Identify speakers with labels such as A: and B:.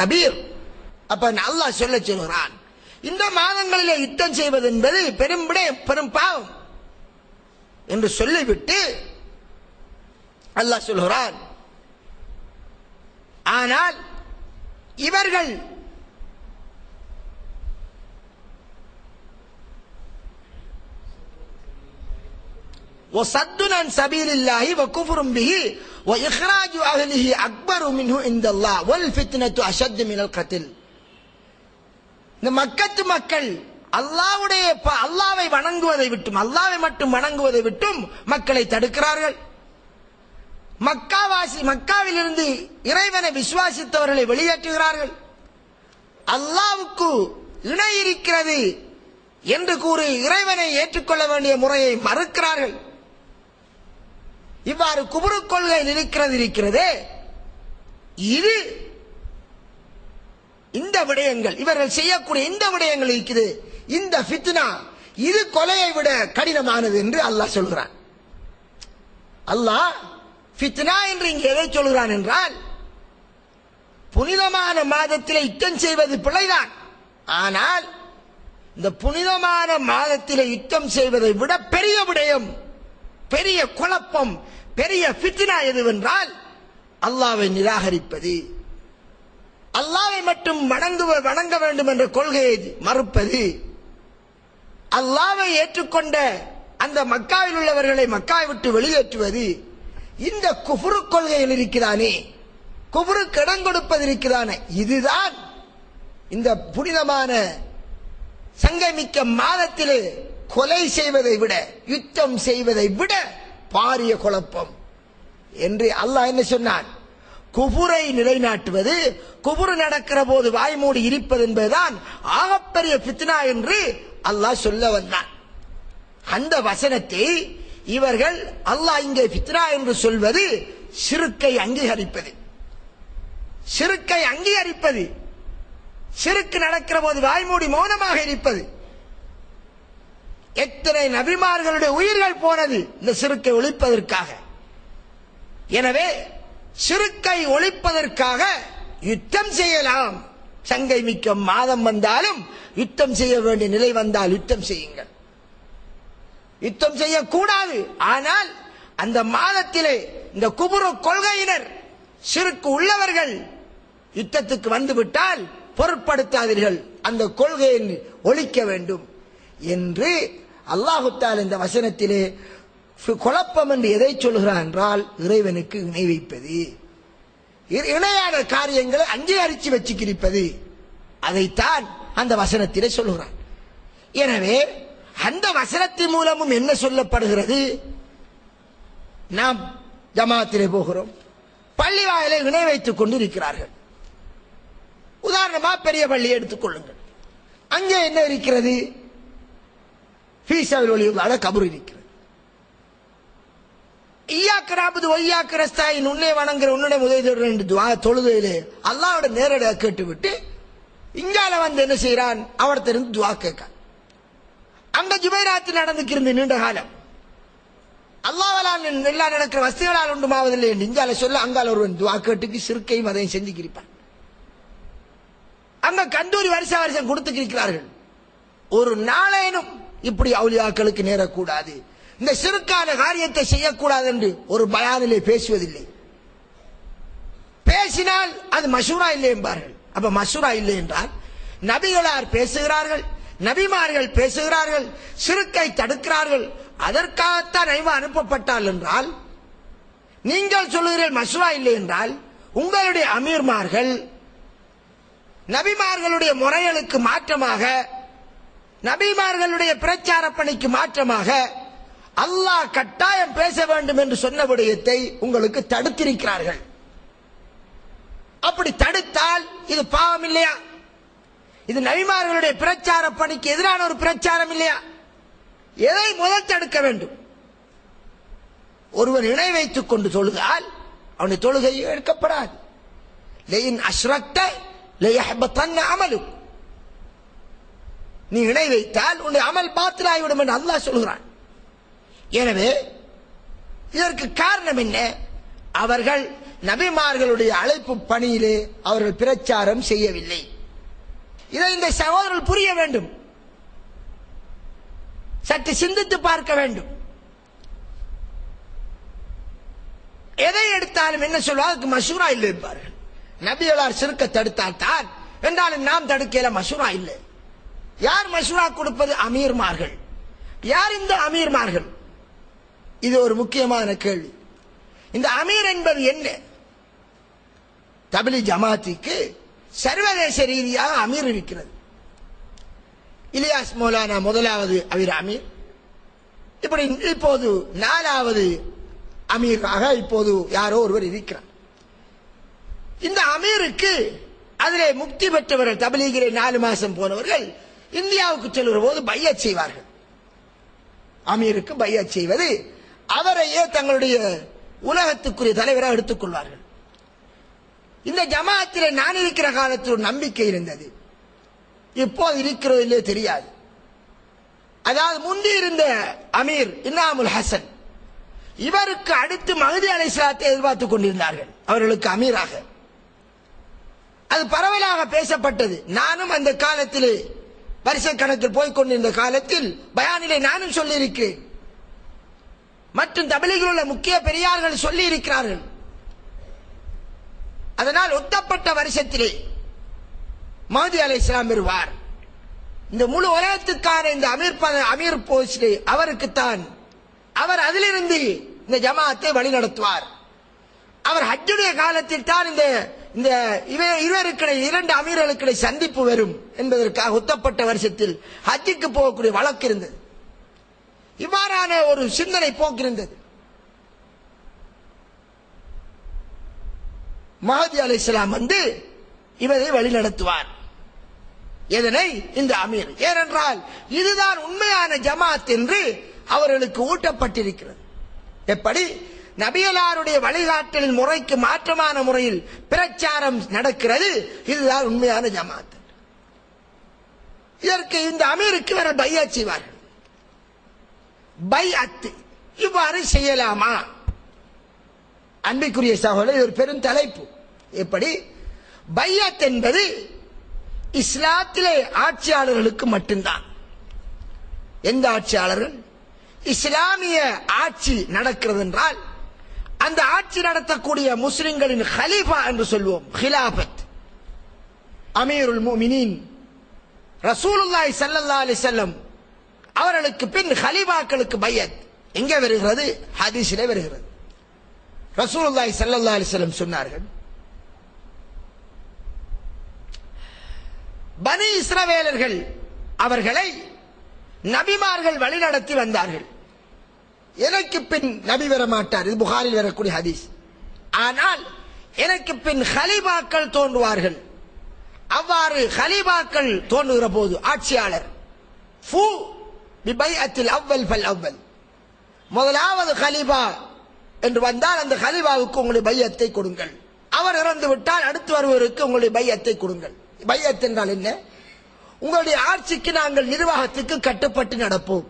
A: கபீர். அப்ப அல்லாஹ் சொல்ல சொல்கிறான். இந்த மாதங்களில் யுத்தம் செய்வது என்பது பெரும்பிடை பெரும் பாவம். என்று சொல்லிவிட்டு அல்லாஹ் சொல்கிறான். ஆனால் இவர்கள் சபியில் இல்லாஹி வக்குபுரும் பிஹி وإخراج أهله أكبر منه عند الله والفتنة أشد من القتل இந்த மக்கத்து மக்கள் அல்லாவுடைய ப- அல்லாவை வணங்குவதை விட்டும் அல்லாவை மட்டும் வணங்குவதை விட்டும் மக்களை தடுக்கிறார்கள் மக்காவாசி மக்காவிலிருந்து இறைவனை விசுவாசித்தவர்களை வெளியேற்றுகிறார்கள் அல்லாவுக்கு இணை இருக்கிறது என்று கூறி இறைவனை ஏற்றுக்கொள்ள வேண்டிய முறையை மறுக்கிறார்கள் இவ்வாறு குபுரு கொள்கையில் இருக்கிறது இருக்கிறதே. இது இந்த விடயங்கள் இவர்கள் செய்யக்கூடிய இந்த விடயங்கள் இருக்குது. இந்த ஃபித்னா இது கொலையை விட கடினமானது என்று அல்லாஹ் சொல்கிறான். அல்லாஹ் ஃபித்னா என்று இங்கே எதை சொல்கிறான் என்றால் புனிதமான மாதத்தில் யுத்தம் செய்வது பிழைதான். ஆனால் இந்த புனிதமான மாதத்தில் யுத்தம் செய்வதை விட பெரிய விடயம் பெரிய குழப்பம் பெரிய பித்னா எதுவென்றால் அல்லாவை நிராகரிப்பது. அல்லாவை மட்டும் வணங்குவ வணங்க வேண்டும் என்ற கொள்கையை மறுப்பது. அல்லாவை ஏற்றுக்கொண்ட அந்த மக்காவில் உள்ளவர்களை மக்காவை விட்டு வெளியேற்றுவது. இந்த குஃபுரு கொள்கையில் இருக்கிறானே குஃபுரு இடம் கொடுப்பது இருக்கிறானே இதுதான் இந்த புனிதமான சங்கமிக்க மாதத்திலே கொலை செய்வதை விட யுத்தம் செய்வதை விட பாரிய குழப்பம். என்று அல்லாஹ் என்ன சொன்னான்? குபுரை நிலைநாட்டுவது குபுரு நடக்கிற போது வாய்மூடி இருப்பது என்பதுதான் ஆகப்பெரிய பித்னா என்று அல்லாஹ் சொல்ல வந்தான். அந்த வசனத்தை இவர்கள் அல்லாஹ் இங்கே பித்னா என்று சொல்வது சிறுக்கை அங்கீகரிப்பது. சிறுக்கை அங்கீகரிப்பது. சிறுக்கு நடக்கிற போது வாய்மூடி மௌனமாக இருப்பது. எத்தனை நபிமார்களுடைய உயிர்கள் போனது இந்த சிறுக்கை ஒழிப்பதற்காக? எனவே சிறுக்கை ஒழிப்பதற்காக யுத்தம் செய்யலாம். சங்கை மிக்க மாதம் வந்தாலும் யுத்தம் செய்ய வேண்டிய நிலை வந்தால் யுத்தம் செய்யுங்கள். யுத்தம் செய்யக்கூடாது. ஆனால் அந்த மாதத்திலே இந்த குபுரு கொள்கையினர் சிறுக்கு உள்ளவர்கள் யுத்தத்துக்கு வந்துவிட்டால் பொருட்படுத்தாதீர்கள். அந்த கொள்கையை ஒழிக்க வேண்டும். என்று அல்லாஹுத்தால் இந்த வசனத்திலே குழப்பம் என்று எதை சொல்கிறார் என்றால் இறைவனுக்கு இணை வைப்பது. இணையான காரியங்களை அங்கீகரித்து வச்சுக்கிருப்பது. அதைத்தான் அந்த வசனத்திலே சொல்கிறான் எனவே அந்த வசனத்தின் மூலமும் என்ன சொல்லப்படுகிறது? நாம் ஜமாத்திலே போகிறோம். பள்ளி வாயிலை இணை வைத்துக் கொண்டு இருக்கிறார்கள் உதாரணமா பெரிய பள்ளியை எடுத்துக்கொள்ளுங்கள் அங்கே என்ன இருக்கிறது? ஃபீசாவில் ஒளியுள்ளாத கபர் இருக்கிறது ஈயாக்கராபது ஒய்யாக்கரஸ்தாயின் உன்னே வணங்குற உன்னுடைய முதல் ரெண்டு துவா தொழுகையிலே அல்லாவோட நேரடியாக கேட்டுவிட்டு இங்கால வந்து என்ன செய்யறான் அவர்கிட்ட இருந்து துவா கேட்க அங்க ஜுபைராத்து நடந்துக்கிறது நீண்ட காலம். அல்லாவலால் எல்லாம் நடக்கிற வசதிகளால் உண்டுமாவதில்லை என்று இங்கால சொல்ல அங்கால ஒருவன் துவா கேட்டுக்கு சிறுக்கையும் அதையும் செஞ்சுக்கிருப்பான். அங்க கந்தூரி வருஷ வருஷம் கொடுத்துக்கிறார்கள் ஒரு நாளேனும் இப்படி அவுலியாக்களுக்கு நேரக்கூடாது. இந்த சிறுக்கான காரியத்தை செய்யக்கூடாது என்று ஒரு பயானிலே பேசுவதில்லை. பேசினால் அது மசூரா இல்லை என்பார்கள். அப்ப மசூரா இல்லை என்றால் நபிகளார் பேசுகிறார்கள் நபிமார்கள் பேசுகிறார்கள் சிறுக்கை தடுக்கிறார்கள். அதற்காகத்தான் நைவா அனுப்பப்பட்டால் என்றால் நீங்கள் சொல்லுகிறீர்கள் மசூரா இல்லை என்றால் உங்களுடைய அமீர்மார்கள் நபிமார்களுடைய முறைகளுக்கு மாற்றமாக நபிமார்களுடைய பிரச்சார பணிக்கு மாற்றமாக அல்லாஹ் கட்டாயம் பேச வேண்டும் என்று சொன்ன விடயத்தை உங்களுக்கு தடுத்திருக்கிறார்கள். அப்படி தடுத்தால் இது பாவம் இல்லையா? இது நபிமார்களுடைய பிரச்சார பணிக்கு எதிரான ஒரு பிரச்சாரம் இல்லையா? எதை முதல் தடுக்க வேண்டும்? ஒருவர் இணை வைத்துக் கொண்டு தொழுதால் அவனுடைய தொழுகை எடுக்கப்படாது லெயின் அஸ்ரக்த லெயஹ்பத்தன்ன அமலும் நீ இணை வைத்தால் உன்னுடைய அமல் பாத்திராகிவிடும் என்று அல்லாஹ் சொல்கிறான். எனவே இதற்கு காரணம் என்ன? அவர்கள் நபிமார்களுடைய அழைப்பு பணியிலே அவர்கள் பிரச்சாரம் செய்யவில்லை. இதை இந்த சகோதரர்கள் புரிய வேண்டும். சற்று சிந்தித்து பார்க்க வேண்டும். எதை எடுத்தாலும் என்ன சொல்வார் அதுக்கு மசூரா இல்லை என்பார்கள். நபியலார் சிறுக்க தடுத்தால் தான் என்றாலும் நாம் தடுக்கல மசூரா இல்லை. யார் மஷ்ரா கொடுப்பது அமீர்மார்கள்? யார் இந்த அமீர்மார்கள்? இது ஒரு முக்கியமான கேள்வி. இந்த அமீர் என்பது என்ன? தபிலி ஜமாத்திக்கு சர்வதேச ரீதியாக அமீர் இருக்கிறது. இலியாஸ் மௌலானா முதலாவது அமீர் அமீர். இப்படி இப்போது நாலாவது அமீராக இப்போது யாரோ ஒருவர் இருக்கிறார். இந்த அமீருக்கு அதிலே முக்தி பெற்றவர்கள் தபலீகிலே நாலு மாசம் போனவர்கள் இந்தியாவுக்கு செல்கிற போது பையச் செய்வார்கள். அமீருக்கு பையச் செய்வது அவரையே தங்களுடைய உலகத்துக்குரிய தலைவராக எடுத்துக்கொள்வார்கள் இந்த ஜமாத்திலே நான் இருக்கிற காலத்தில் ஒரு நம்பிக்கை இருந்தது. இப்போது இருக்கிறோ இல்லையோ தெரியாது. அதாவது முந்தி இருந்த அமீர் இன்னாமுல் ஹசன் இவருக்கு அடுத்து மகதி அலைசலாத்தை எதிர்பார்த்துக் கொண்டிருந்தார்கள் அவர்களுக்கு அமீராக. அது பரவலாக பேசப்பட்டது. நானும் அந்த காலத்திலே வருஷ கணக்கில் போய்கொண்டிருந்த காலத்தில் பயானிலே நானும் சொல்லியிருக்கிறேன். மற்றும் தமிழில் உள்ள முக்கிய பெரியார்கள் சொல்லி இருக்கிறார்கள் அதனால் ஒத்தப்பட்ட வருஷத்திலே மோதி அலை இஸ்லாம் வருவார். இந்த முழு உலகத்துக்கான இந்த அமீர் அமீர் போஸ்டே அவருக்குத்தான். அவர் அதிலிருந்து இந்த ஜமாத்தை வழிநடத்துவார். அவர் ஹஜ்ஜுடைய காலத்தில் தான் இந்த இந்த இவ- இருவருக்கிடை இரண்டு அமீர்களுக்கிடை சந்திப்பு வரும் என்பதற்காக ஒத்தப்பட்ட வருஷத்தில் ஹஜ்ஜுக்கு போகக்கூடிய வழக்கு இருந்தது. இவ்வாறான ஒரு சிந்தனை போக்கிருந்தது மஹதி அலி இஸ்லாம் வந்து இவரை வழிநடத்துவார். எதனை? இந்த அமீர். ஏனென்றால் இதுதான் உண்மையான ஜமாத் என்று அவர்களுக்கு ஊட்டப்பட்டிருக்கிறது. எப்படி? நபியலாருடைய வழிகாட்டலின் முறைக்கு மாற்றமான முறையில் பிரச்சாரம் நடக்கிறது. இதுதான் உண்மையான ஜமாத். இதற்கு இந்த அமீருக்கு வேற பையா செய்வார்கள். பை அத்து இவ்வாறு செய்யலாமா? அன்பிற்குரிய சகோதரர் ஒரு பெரும் தலைப்பு. எப்படி? பையத் என்பது இஸ்லாத்திலே ஆட்சியாளர்களுக்கு மட்டும்தான். எந்த ஆட்சியாளர்கள்? இஸ்லாமிய ஆட்சி நடக்கிறது என்றால் அந்த ஆட்சி நடத்தக்கூடிய முஸ்லிம்களின் ஹலீஃபா என்று சொல்வோம் ஹிலாபத் அமீருல் முமினின் ரசூலுல்லாய் சல்லல்லா அலி செல்லம் அவர்களுக்கு பின் ஹலீஃபாக்களுக்கு பையத் எங்கே வருகிறது ஹதீஸிலே வருகிறது ரசூலுல்லாய் சல்லல்லா அலி செல்லம் சொன்னார்கள் பனி இஸ்ரவேலர்கள் அவர்களை நபிமார்கள் வழிநடத்தி வந்தார்கள் எனக்கு பின் நபி வர மாட்டார். இது புகாரில் வரக்கூடிய ஹதீஸ். ஆனால் எனக்கு பின் ஹலீபாக்கள் தோன்றுவார்கள். அவ்வாறு ஹலீபாக்கள் தோன்றுகிற போது ஆட்சியாளர் ஃபூ பிபைஅத்தில் அவ்வல் பல் அவ்வல். முதலாவது ஹலீபா என்று வந்தால் அந்த ஹலீபாவுக்கு உங்களுடைய பையத்தை கொடுங்கள். அவர் இறந்து விட்டால் அடுத்து வருவதற்கு உங்களுடைய பையத்தை கொடுங்கள். பையத் என்றால் என்ன? உங்களுடைய ஆட்சிக்கு நாங்கள் நிர்வாகத்துக்கு கட்டுப்பட்டு நடப்போம்.